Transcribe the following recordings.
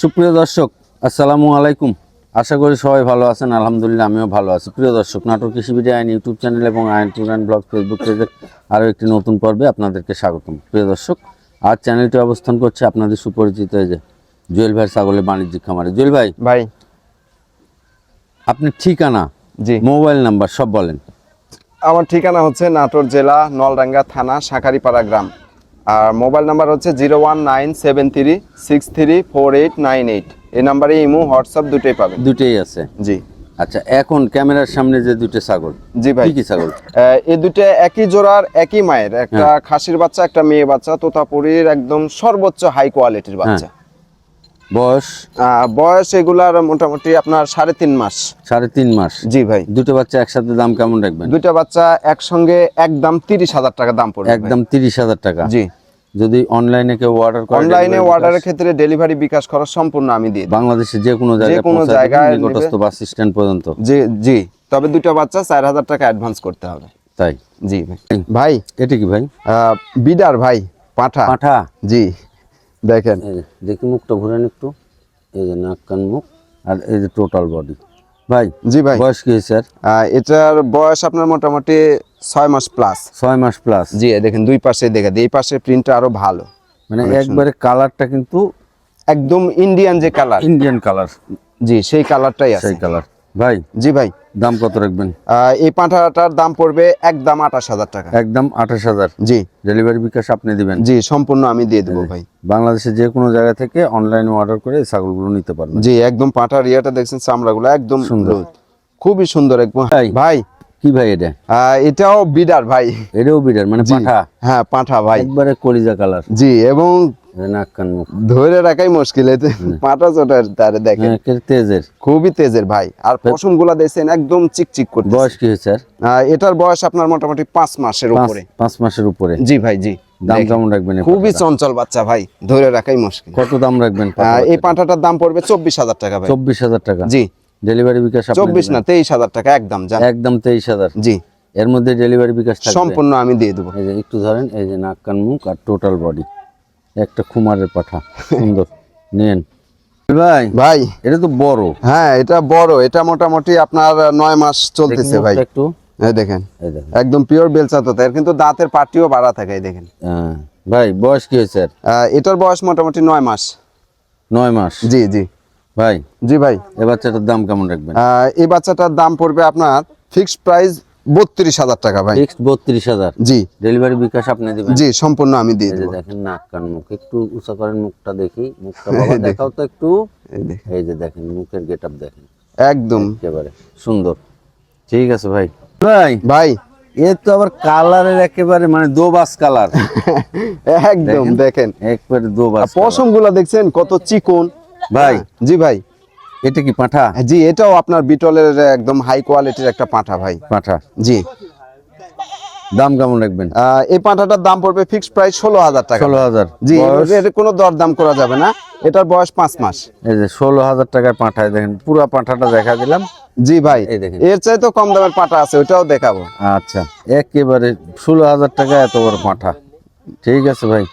সুপ্রিয় দর্শক আসসালামু আলাইকুম। আশা করি সবাই ভালো আছেন আলহামদুলিল্লাহ আমিও ভালো আছি। প্রিয় দর্শক নাটক কৃষি ভিডিও আইন ইউটিউব চ্যানেল এবং আইন টুর অ্যান্ড ব্লগ ফেসবুক পেজের আরও একটি নতুন পর্বে আপনাদেরকে স্বাগতম। প্রিয় দর্শক আজ চ্যানেলটি অবস্থান করছে আপনাদের সুপরিচিত এই যে জুয়েল ভাই ছাগলের বাণিজ্যিক খামারে। জুয়েল ভাই ভাই। আপনি ঠিকানা জি। মোবাইল নাম্বার সব বলেন। আমার ঠিকানা হচ্ছে নাটোর জেলা নলডাঙ্গা থানা শাকারিপাড়া গ্রাম। আর মোবাইল নাম্বার হচ্ছে zero one nine seven three six three four eight nine eight. এই নাম্বারে ইমো হোয়াটসঅ্যাপ দুটোই পাবে দুটোই আছে? জি। আচ্ছা এখন ক্যামেরার সামনে যে দুটো ছাগল জি ভাই। কি কি ছাগল? এই দুটো একই জোড়ার একই মায়ের। একটা খাসির বাচ্চা একটা মেয়ে বাচ্চা তোতাপুরীর একদম সর্বোচ্চ হাই কোয়ালিটির বাচ্চা। বয়স? বয়স এগুলার মোটামুটি আপনার সাড়ে তিন মাস। সাড়ে তিন মাস? জি ভাই। দুটো বাচ্চা একসাথে দাম কেমন রাখবেন? দুইটা বাচ্চা একসঙ্গে একদম তিরিশ হাজার টাকা দাম পড়বে একদম তিরিশ হাজার টাকা? জি। যদি অনলাইনে কেউ অর্ডার করে অনলাইনে অর্ডারের ক্ষেত্রে ডেলিভারি বিকাশ খরচ সম্পূর্ণ আমি দিই। বাংলাদেশের যে কোনো জায়গায় কোনো জায়গায় নিকটস্থ বাস স্ট্যান্ড পর্যন্ত। জি জি। তবে দুটো বাচ্চা চার হাজার টাকা অ্যাডভান্স করতে হবে। তাই? জি ভাই। ভাই এটা কি ভাই? বিডার ভাই পাঠা। পাঠা? জি। দেখেন। দেখি মুখটা ঘুরেন একটু। এই যে নাক কান মুখ। আর এই যে টোটাল বডি ভাই জি ভাই। বয়স কি স্যার এটার বয়স আপনার মোটামুটি ছয় মাস প্লাস ছয় মাস প্লাস জি দেখেন দুই পাশে দেখে দিই এই পাশে প্রিন্টটা আরও ভালো। মানে একবারে কালারটা কিন্তু একদম ইন্ডিয়ান যে কালার ইন্ডিয়ান কালার জি সেই কালারটাই আছে। সেই কালার ভাই জি ভাই। দাম কত রাখবেন? এই পাঁঠাটার দাম পড়বে একদম আঠাশ হাজার টাকা। একদম আঠাশ হাজার। জি। ডেলিভারি বিকাশ আপনি দিবেন। জি সম্পূর্ণ আমি দিয়ে দেবো ভাই। বাংলাদেশের যে কোনো জায়গা থেকে অনলাইনে অর্ডার করে ছাগলগুলো নিতে পারবেন। জি একদম পাঁঠার ইয়েটা দেখছেন চামড়াগুলো একদম সুন্দর। সুন্দর খুবই সুন্দর একদম। ভাই। কি ভাই এটা? এটাও বিডার ভাই। এটাও বিডার মানে পাঠা? হ্যাঁ পাঁঠা ভাই। একবারে কলিজা কালার। জি এবং ধরে রাখাই মুশকিল এতে চোটার তারে দেখেন। হ্যাঁ, তেজের। খুবই তেজের ভাই। আর পশমগুলা দেখছেন একদম চিকচিক করতে বয়স কি হয়েছে এটার বয়স আপনার মোটামুটি পাঁচ মাসের উপরে। পাঁচ মাসের উপরে। জি ভাই জি। দাম কেমন রাখবেন খুবই চঞ্চল বাচ্চা ভাই ধরে রাখাই মুশকিল। কত দাম রাখবেন এই পাঁঠাটার দাম পড়বে চব্বিশ হাজার টাকা ভাই। চব্বিশ হাজার টাকা। জি। ডেলিভারি বিকাশ আপনি চব্বিশ? না তেইশ হাজার টাকা একদম জান একদম তেইশ হাজার। জি। এর মধ্যে ডেলিভারি বিকাশ থাকবে। সম্পূর্ণ আমি দিয়ে দেবো। এই যে একটু ধরেন এই যে নাক কান মুখ আর টোটাল বডি। একটা খুমারের পাঠা সুন্দর। নেন। ভাই। ভাই। এটা তো বড়। হ্যাঁ এটা বড় এটা মোটামুটি আপনার নয় মাস চলতেছে ভাই। একটু। এই দেখেন একদম পিওর বেলচা তো এর কিন্তু দাঁতের পাটিও বাড়া থাকে এই দেখেন। হ্যাঁ। ভাই বয়স কি হয়েছে স্যার এটার বয়স মোটামুটি নয় মাস। নয় মাস। জি জি। ভাই? জি ভাই। এ বাচ্চাটার দাম কেমন রাখবেন? এই বাচ্চাটার দাম পড়বে আপনার ফিক্সড প্রাইস বত্রিশ হাজার টাকা ভাই। ফিক্সড বত্রিশ হাজার? জি। ডেলিভারি বিকাশ আপনি দিবেন? জি সম্পূর্ণ আমি দিয়ে দেবো। দেখেন নাক কান মুখ একটু উঁচা করেন মুখটা দেখি মুখটা বাবা দেখাও তো একটু। এই দেখেন। যে দেখেন মুখের গেট আপ দেখেন। একদম। একেবারে সুন্দর। ঠিক আছে ভাই। ভাই। ভাই এ তো আবার কালারের একেবারে মানে দোবাস কালার। একদম দেখেন একবারে দোবাস পশমগুলা দেখছেন কত চিকন। ভাই। জি ভাই। এটা কি পাঠা? জি এটাও আপনার বিটলের একদম হাই কোয়ালিটির একটা পাঁঠা ভাই। পাঠা। জি। দাম কেমন রাখবেন? এই পাঁঠাটার দাম পড়বে ফিক্সড প্রাইস ষোলো হাজার টাকা। ষোলো হাজার। জি? এর কোনো দর দাম করা যাবে না। এটার বয়স পাঁচ মাস। এই যে ষোলো হাজার টাকার পাঠায় দেখেন পুরো পাঠাটা দেখা দিলাম। জি ভাই এই দেখেন। এর চাইতে কম দামের পাটা আছে ওটাও দেখাবো। আচ্ছা একেবারে ষোলো হাজার টাকা এত বড় পাঠা। ঠিক আছে ভাই।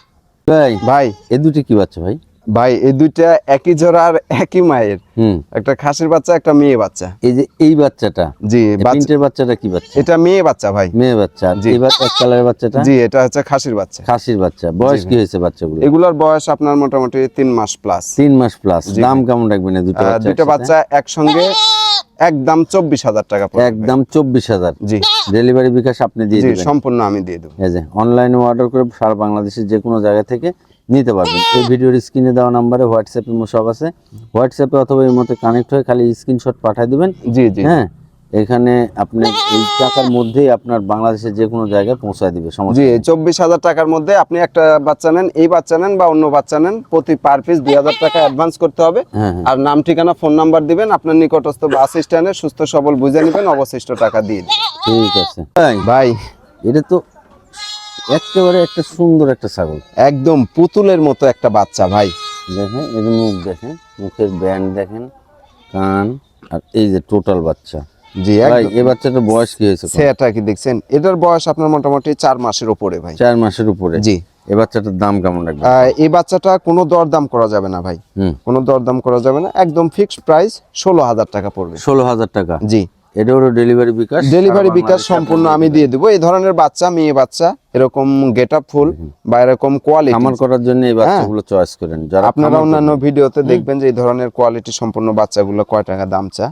ভাই। ভাই এ দুটি কি বাচ্চা ভাই? ভাই এই দুইটা একই জোড়ার একই মায়ের। হুম। একটা খাসির বাচ্চা একটা মেয়ে বাচ্চা। এই যে এই বাচ্চাটা জি এই বাচ্চা- তিনটের বাচ্চাটা কি বাচ্চা? এটা মেয়ে বাচ্চা ভাই। মেয়ে বাচ্চা। এই বাচ্চা কালারের বাচ্চাটা? জি এটা হচ্ছে খাসির বাচ্চা। খাসির বাচ্চা। বয়স কি হয়েছে বাচ্চাগুলো এগুলোর বয়স আপনার মোটামুটি তিন মাস প্লাস তিন মাস প্লাস দাম কেমন রাখবেন এই দুটো বাচ্চা দুইটা একসাথে? বাচ্চা একসঙ্গে একদম চব্বিশ হাজার টাকা। একদম চব্বিশ হাজার। জি। ডেলিভারি বিকাশ আপনি দিয়ে জি সম্পূর্ণ আমি দিয়ে দেবো। এই যে অনলাইনে অর্ডার করে সারা বাংলাদেশের যে কোনো জায়গা থেকে নিতে পারবেন। এই ভিডিওর স্ক্রিনে দেওয়া নাম্বারে হোয়াটসঅ্যাপে সব আছে। হোয়াটসঅ্যাপে অথবা মধ্যে কানেক্ট হয়ে খালি স্ক্রিনশট পাঠিয়ে দিবেন। জি জি। হ্যাঁ? এখানে আপনি এই টাকার মধ্যেই আপনার বাংলাদেশের যে কোনো জায়গায় পৌঁছায় দিবে সমস্যা জি চব্বিশ হাজার টাকার মধ্যে আপনি একটা বাচ্চা নেন এই বাচ্চা নেন বা অন্য বাচ্চা নেন প্রতি পার পিস দুই হাজার টাকা অ্যাডভান্স করতে হবে। হ্যাঁ হ্যাঁ। আর নাম ঠিকানা ফোন নাম্বার দিবেন আপনার নিকটস্থ বাস স্ট্যান্ডে সুস্থ সবল বুঝে নেবেন অবশিষ্ট টাকা দিয়ে ঠিক আছে। ভাই। এটা তো একেবারে একটা সুন্দর একটা ছাগল। একদম পুতুলের মতো একটা বাচ্চা ভাই। দেখেন এর মুখ দেখেন মুখের ব্যান্ড দেখেন কান আর এই যে টোটাল বাচ্চা। জি ভাই এই বাচ্চাটার বয়স কি হয়েছে সেটা কি দেখছেন? এটার বয়স আপনার মোটামুটি চার মাসের উপরে ভাই। চার মাসের উপরে? জি। এই বাচ্চাটার দাম কেমন রাখবেন? আহ, এই বাচ্চাটা কোনো দরদাম করা যাবে না ভাই। হুম। কোনো দরদাম করা যাবে না একদম ফিক্সড প্রাইস ষোলো হাজার টাকা পড়বে। ষোলো হাজার টাকা? জি। এটারও ডেলিভারি বিকাশ ডেলিভারি বিকাশ সম্পূর্ণ আমি দিয়ে দেবো। এই ধরনের বাচ্চা মেয়ে বাচ্চা এরকম গেট আপ ফুল বা এরকম কোয়ালিটি খামার করার জন্য এই বাচ্চাগুলো চয়েস করেন। যারা হ্যাঁ। আপনারা অন্যান্য ভিডিওতে দেখবেন যে এই ধরনের কোয়ালিটি সম্পূর্ণ বাচ্চাগুলো কয় টাকা দাম চা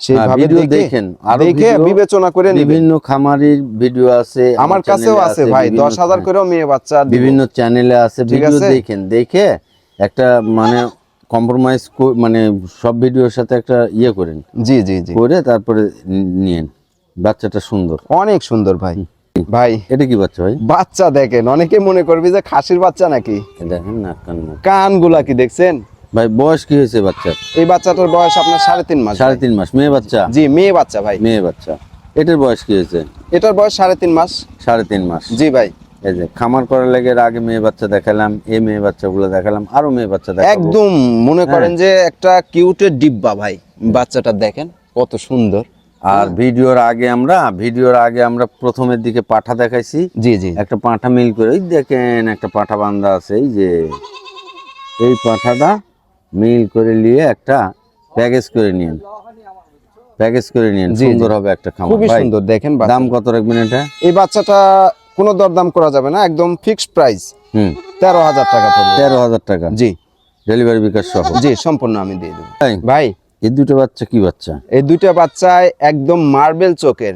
সেইভাবে দেখেন। আরও দেখে বিবেচনা করে বিভিন্ন খামারির ভিডিও আছে আমার কাছেও আছে ভাই। বিভিন্ন- দশ হাজার করেও মেয়ে বাচ্চা বিভিন্ন চ্যানেলে আছে ঠিক ভিডিও আছে? দেখেন। দেখে একটা মানে কম্প্রোমাইজ মানে সব ভিডিওর সাথে একটা ইয়ে করেন। জি জি জি। করে তারপরে নিয়েন। বাচ্চাটা সুন্দর। অনেক সুন্দর ভাই। ভাই। এটা কি বাচ্চা ভাই? বাচ্চা দেখেন অনেকে মনে করবে যে খাসির বাচ্চা নাকি? দেখেন না কান। কানগুলা কি দেখছেন? ভাই বয়স কি হয়েছে বাচ্চার? এই বাচ্চাটার বয়স আপনার সাড়ে তিন মাস। সাড়ে। তিন মাস মেয়ে বাচ্চা? জি মেয়ে বাচ্চা ভাই। মেয়ে বাচ্চা। এটার বয়স কি হয়েছে? এটার বয়স সাড়ে তিন মাস। সাড়ে তিন মাস। জি ভাই। এই যে খামার করার লেগে আগে মেয়ে বাচ্চা দেখালাম এই মেয়ে বাচ্চাগুলো দেখালাম আরও মেয়ে বাচ্চা একদম মনে হ্যাঁ। করেন যে একটা কিউটের ডিব্বা ভাই বাচ্চাটা দেখেন কত সুন্দর। আর ভিডিওর আগে আমরা ভিডিওর আগে আমরা প্রথমের দিকে পাঠা দেখাইছি। জি জি। একটা পাঁঠা মিল করে ওই দেখেন একটা পাঁঠা বান্ধা আছে এই যে। এই পাঁঠাটা মিল করে নিয়ে একটা প্যাকেজ করে নিন। প্যাকেজ করে নিন। সুন্দর হবে একটা খামার। খুবই সুন্দর দেখেন। দাম কত রাখবেন এটা? এই বাচ্চাটা কোনো দরদাম করা যাবে না একদম ফিক্সড প্রাইস হুম। তেরো হাজার টাকা পড়বে। তেরো হাজার টাকা। জি। ডেলিভারি বিকাশ সহ। জি সম্পূর্ণ আমি দিয়ে দেবো। ভাই। এই দুটো বাচ্চা কি বাচ্চা? এই দুটো বাচ্চায় একদম মার্বেল চোখের।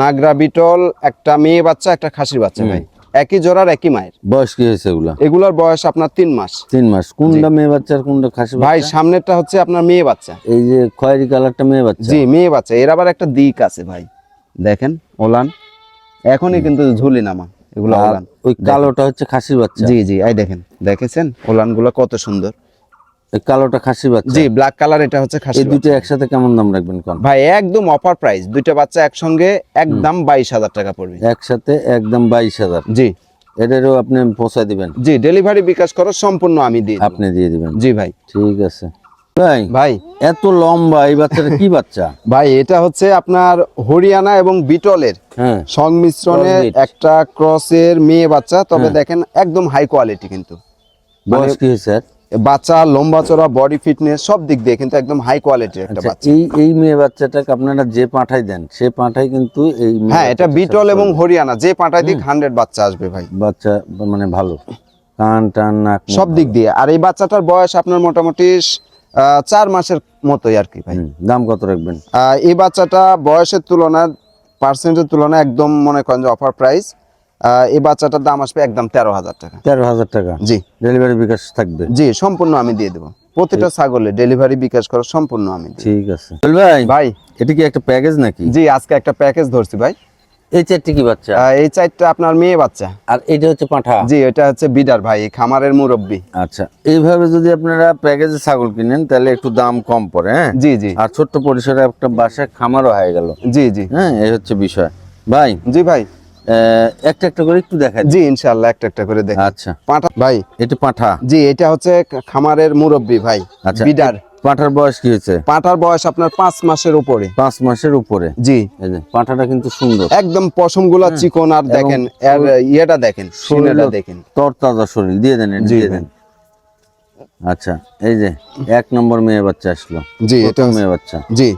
নাগরা বিটল একটা মেয়ে বাচ্চা একটা খাসির বাচ্চা ভাই। একই জোড়ার একই মায়ের। বয়স কি হয়েছে এগুলা? এগুলোর বয়স আপনার তিন মাস। তিন মাস। কোনটা মেয়ে বাচ্চা আর কোনটা খাসি ভাই সামনেরটা হচ্ছে আপনার মেয়ে বাচ্চা। এই যে খয়েরি কালারটা মেয়ে বাচ্চা? জি মেয়ে বাচ্চা। এর আবার একটা দিক আছে ভাই। দেখেন ওলান। এখনই কিন্তু ঝুলি নামা এগুলো ওলান। ওই কালোটা হচ্ছে খাসির বাচ্চা। জি জি এই দেখেন দেখেছেন? ওলানগুলো কত সুন্দর। কালোটা খাসির বাচ্চা। জি ব্ল্যাক কালার এটা হচ্ছে খাসি এই দুটো একসাথে কেমন দাম রাখবেন কোন? ভাই একদম অফার প্রাইস দুইটা বাচ্চা একসঙ্গে একদম বাইশ হাজার টাকা পড়বে। একসাথে একদম বাইশ হাজার। জি। এটারও আপনি পৌঁছায় দিবেন। জি ডেলিভারি বিকাশ করো সম্পূর্ণ আমি দিই আপনি দিয়ে দিবেন। জি ভাই। ঠিক আছে। ভাই ভাই। এত লম্বা এই বাচ্চাটা কি বাচ্চা? ভাই এটা হচ্ছে আপনার হরিয়ানা এবং বিটলের হ্যাঁ। সংমিশ্রণে। একটা ক্রসের মেয়ে বাচ্চা তবে দেখেন একম হাই কোয়ালিটি কিন্তু। বয়স কি হয়েছে আর? বাচ্চা লম্বা চড়া বডি ফিটনেস সব দিক দিয়ে কিন্তু একদম হাই কোয়ালিটির একটা আচ্ছা, বাচ্চা। এই এই মেয়ে বাচ্চাটাকে আপনারা যে পাঠাই দেন সে পাঠাই কিন্তু এই হ্যাঁ এটা বিটল এবং হরিয়ানা যে পাঠায় দিক হান্ড্রেড বাচ্চা আসবে ভাই। বাচ্চা মানে ভালো। কান টান নাক সব দিক দিয়ে। আর এই বাচ্চাটার বয়স আপনার মোটামুটি চার মাসের মতোই আর কি ভাই। দাম কত রাখবেন? এই বাচ্চাটা বয়সের তুলনায় পার্সেন্টের তুলনায় একদম মনে করেন যে অফার প্রাইস এই বাচ্চাটার দাম আসবে একদম তেরো হাজার টাকা। তেরো হাজার টাকা? জি। ডেলিভারি বিকাশ থাকবে? জি সম্পূর্ণ আমি দিয়ে দেবো। প্রতিটা ছাগলে ডেলিভারি বিকাশ করা সম্পূর্ণ আমি ঠিক আছে। ভাই ভাই। এটা কি একটা প্যাকেজ নাকি? জি আজকে একটা প্যাকেজ ধরছি ভাই। এই চারটি কি বাচ্চা? এই চারটা আপনার মেয়ে বাচ্চা। আর এটা হচ্ছে পাঠা? জি এটা হচ্ছে বিডার ভাই খামারের মুরব্বী। আচ্ছা এইভাবে যদি আপনারা প্যাকেজে ছাগল কিনেন তাহলে একটু দাম কম পড়ে হ্যাঁ? জি জি। আর ছোট্ট পরিসরে একটা বাসায় খামারও হয়ে গেল। জি জি। হ্যাঁ এই হচ্ছে বিষয়। ভাই জি ভাই। আহ, একটা একটা করে একটু দেখা জি ইনশাআল্লাহ একটা একটা করে দেখ আচ্ছা। পাঠা ভাই। এটা পাঠা? জি এটা হচ্ছে খামারের মুরব্বী ভাই। আচ্ছা বিডার। পাঠার বয়স কি হয়েছে? পাঠার বয়স আপনার পাঁচ মাসের উপরে। পাঁচ মাসের উপরে? জি। পাঠাটা কিন্তু সুন্দর। একদম পশমগুলা চিকন আর দেখেন এর ইয়েটা দেখেন দেখেন। তরতাজা শরীর দিয়ে দেন দিয়ে দেন। আচ্ছা এই যে এক নম্বর মেয়ে বাচ্চা আসলো। জি এটা মেয়ে বাচ্চা। জি।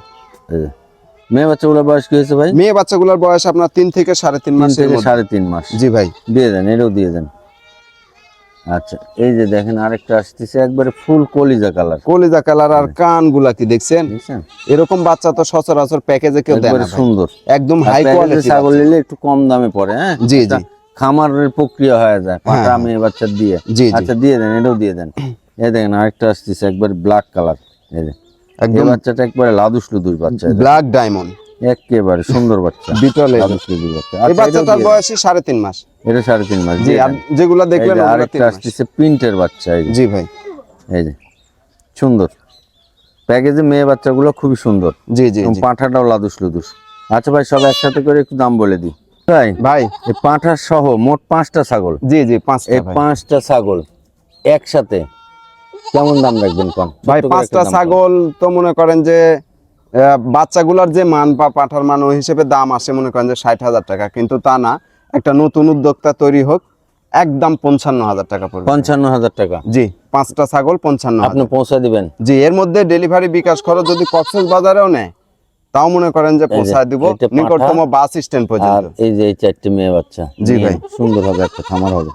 মেয়ে বাচ্চাগুলোর বয়স কি হয়েছে ভাই? মেয়ে বাচ্চাগুলোর বয়স আপনার তিন থেকে সাড়ে তিন মাস থেকে সাড়ে তিন মাস। জি ভাই। দিয়ে দেন এটাও দিয়ে দেন। আচ্ছা এই যে দেখেন আরেকটা আসতেছে একবারে ফুল কলিজা কালার। কলিজা কালার আর কানগুলা কি দেখছেন? এরকম বাচ্চা তো সচরাচর প্যাকেজে কেউ দেয় না সুন্দর। একদম হাই কোয়ালিটি ছাগল নিলে একটু কম দামে পড়ে হ্যাঁ? জি, জি। খামারের প্রক্রিয়া হয়ে যায়। পাটা হ্যাঁ। মেয়ে বাচ্চা দিয়ে। জি। আচ্ছা দিয়ে দেন এটাও দিয়ে দেন। এই দেখেন আরেকটা আসতেছে একবার ব্ল্যাক কালার এই যে একদম বাচ্চাটা একবারে লাদুস লুদুস বাচ্চা ব্ল্যাক ডায়মন্ড একেবারে সুন্দর বাচ্চা। বিটল। লাদুস লুদুস বাচ্চা। এই আচ্ছা, বাচ্চাটার। বয়সই সাড়ে তিন মাস। এটা সাড়ে তিন মাস। জি। যেগুলা দেখলেন আরেকটা আসতেছে প্রিন্টের বাচ্চা জি ভাই। এই যে সুন্দর। প্যাকেজে মেয়ে বাচ্চাগুলো খুবই সুন্দর। জি জি পাঁঠাটাও লাদুস লুদুস। আচ্ছা ভাই সব একসাথে করে একটু দাম বলে দিই। ভাই ভাই। এই পাঁঠা সহ মোট পাঁচটা ছাগল। জি জি এই পাঁচটা ছাগল একসাথে কেমন দাম রাখবেন কম ভাই পাঁচটা ছাগল তো মনে করেন যে বাচ্চাগুলার যে মান বা পাঠার মান ওই হিসেবে দাম আসে মনে করেন যে ষাট হাজার টাকা কিন্তু তা না। একটা নতুন উদ্যোক্তা তৈরি হোক একদম পঞ্চান্ন হাজার টাকা পড়বে। পঞ্চান্ন হাজার টাকা। জি পাঁচটা ছাগল পঞ্চান্ন। আপনি পৌঁছে দিবেন। জি এর মধ্যে ডেলিভারি বিকাশ খরচ যদি কক্সেস বাজারেও নেয় তাও মনে করেন যে পৌঁছায় দিব নিকটতম বাস স্ট্যান্ড পর্যন্ত। এই যে এই চারটি মেয়ে বাচ্চা জি ভাই। সুন্দর হবে একটা খামার হবে।